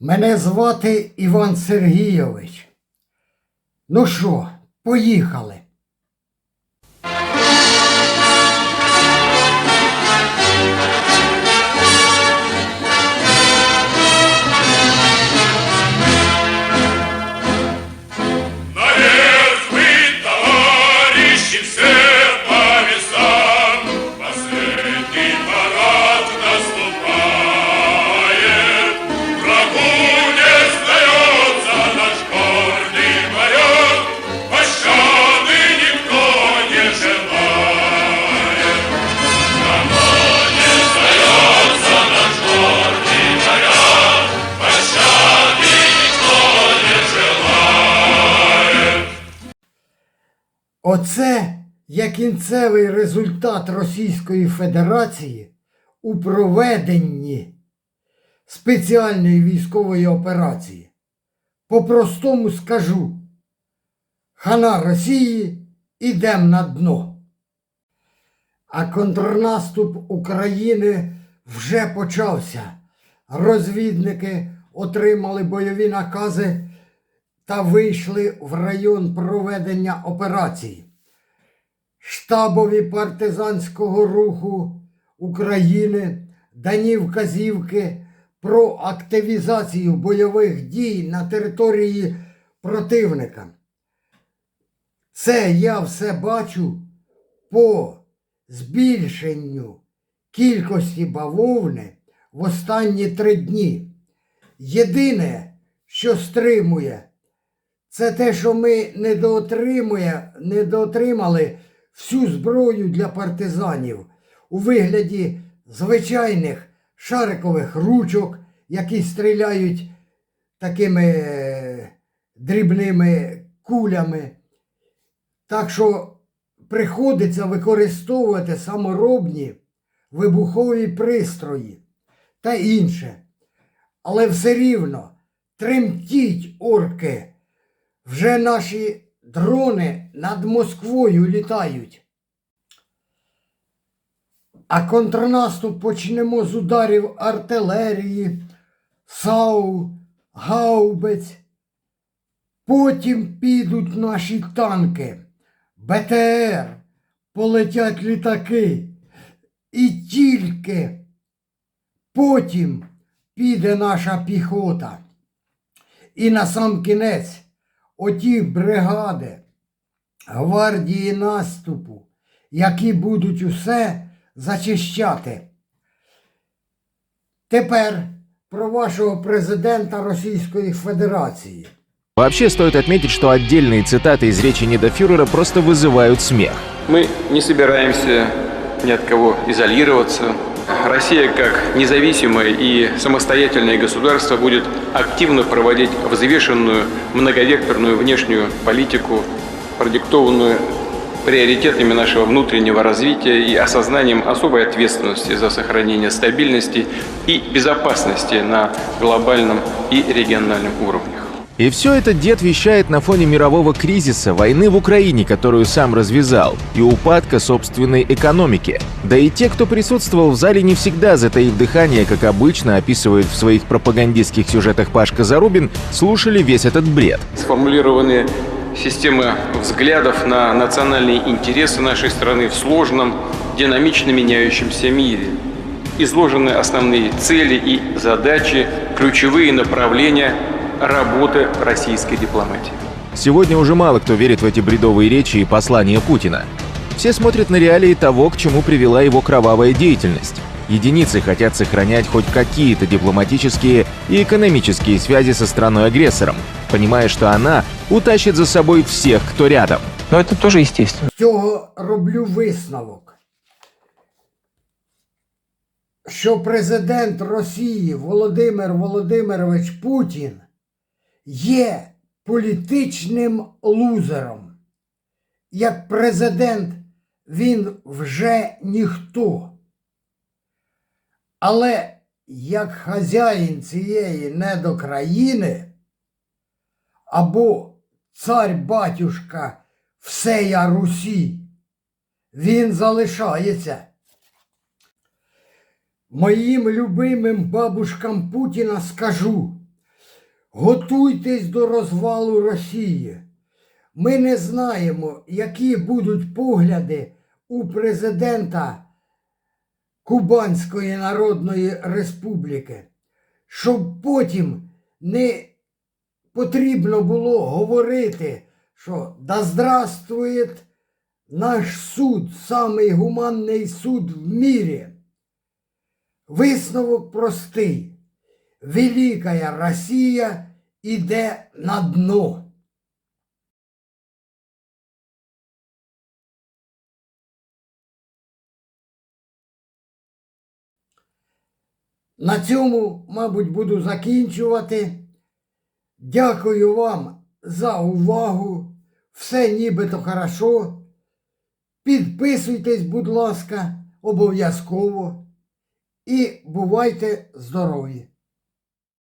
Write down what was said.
Мене звати Іван Сергійович. Ну що, поїхали. Оце є кінцевий результат Російської Федерації у проведенні спеціальної військової операції. По-простому скажу, хана Росії ідем на дно. А контрнаступ України вже почався. Розвідники отримали бойові накази та вийшли в район проведення операції. Штабові партизанського руху України дані вказівки про активізацію бойових дій на території противника. Це я все бачу по збільшенню кількості бавовни в останні три дні. Єдине, що стримує, це те, що ми недоотримали всю зброю для партизанів у вигляді звичайних шарикових ручок, які стріляють такими е, дрібними кулями. Так що приходиться використовувати саморобні вибухові пристрої та інше. Але все рівно тремтіть орки. Вже наші дрони над Москвою літають. А контрнаступ почнемо з ударів артилерії, САУ, гаубиць. Потім підуть наші танки, БТР, полетять літаки. І тільки потім піде наша піхота. І на сам кінець оті бригади гвардії наступу, які будуть усе зачищати. Тепер про вашого президента Російської Федерації. Вообще стоит отметить, что отдельные цитаты из речи недофюрера просто вызывают смех. Мы не собираемся ни от кого изолироваться. Россия, как независимое и самостоятельное государство, будет активно проводить взвешенную многовекторную внешнюю политику, продиктованную приоритетами нашего внутреннего развития и осознанием особой ответственности за сохранение стабильности и безопасности на глобальном и региональном уровнях. И все это дед вещает на фоне мирового кризиса, войны в Украине, которую сам развязал, и упадка собственной экономики. Да и те, кто присутствовал в зале, не всегда, затаив дыхание, как обычно описывает в своих пропагандистских сюжетах Пашка Зарубин, слушали весь этот бред. Сформулированы системы взглядов на национальные интересы нашей страны в сложном, динамично меняющемся мире. Изложены основные цели и задачи, ключевые направления работы российской дипломатии. Сегодня уже мало кто верит в эти бредовые речи и послания Путина. Все смотрят на реалии того, к чему привела его кровавая деятельность. Единицы хотят сохранять хоть какие-то дипломатические и экономические связи со страной-агрессором, понимая, что она утащит за собой всех, кто рядом. Но это тоже естественно. З цього роблю висновок, що президент Росії Володимир Володимирович Путін Є політичним лузером. Як президент він вже ніхто. Але як хазяїн цієї недокраїни або цар-батюшка всея Русі, він залишається. Моїм любимим бабушкам Путіна скажу, Готуйтесь до розвалу Росії. Ми не знаємо, які будуть погляди у президента Кубанської Народної Республіки, щоб потім не потрібно було говорити, що да здравствує наш суд, самий гуманний суд в мірі. Висновок простий. Великая Росія іде на дно. На цьому, мабуть, буду закінчувати. Дякую вам за увагу. Все нібито хорошо. Підписуйтесь, будь ласка, обов'язково. І бувайте здорові!